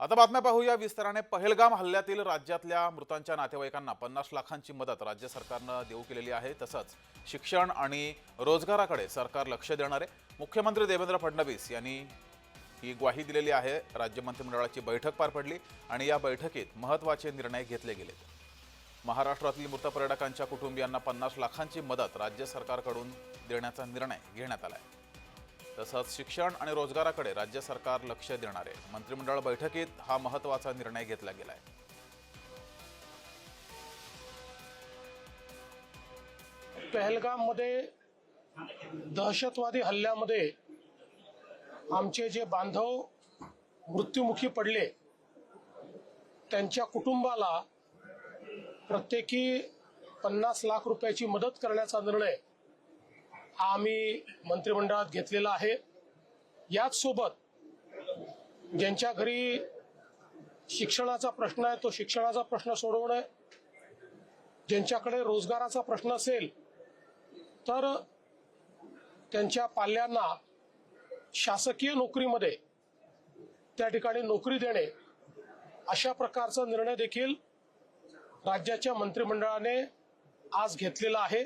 आता बातम्या पाहूया. विस्ताराने पहलगाम हल्ल्यातील राज्यातल्या मृतांच्या नातेवाईकांना पन्नास लाखांची मदत राज्य सरकारनं देऊ केलेली आहे. तसंच शिक्षण आणि रोजगाराकडे सरकार लक्ष देणार आहे. मुख्यमंत्री देवेंद्र फडणवीस यांनी ही ग्वाही दिलेली आहे. राज्य मंत्रिमंडळाची बैठक पार पडली आणि या बैठकीत महत्त्वाचे निर्णय घेतले गेलेत. महाराष्ट्रातील मृत पर्यटकांच्या कुटुंबियांना पन्नास लाखांची मदत राज्य सरकारकडून देण्याचा निर्णय घेण्यात आला आहे तसंच शिक्षण आणि रोजगाराकडे राज्य सरकार लक्ष देणार आहे मंत्रिमंडळ बैठकीत हा महत्त्वाचा निर्णय घेतला गेला आहे पहलगाममध्ये दहशतवादी हल्ल्यामध्ये आमचे जे बांधव मृत्युमुखी पडले त्यांच्या कुटुंबाला प्रत्येकी पन्नास लाख रुपयाची मदत करण्याचा निर्णय हा आम्ही मंत्रिमंडळात घेतलेला आहे. याचसोबत ज्यांच्या घरी शिक्षणाचा प्रश्न आहे तो शिक्षणाचा प्रश्न सोडवणं ज्यांच्याकडे रोजगाराचा प्रश्न असेल तर त्यांच्या पाल्यांना शासकीय नोकरीमध्ये त्या ठिकाणी नोकरी देणे अशा प्रकारचा निर्णय देखील राज्याच्या मंत्रिमंडळाने आज घेतलेला आहे.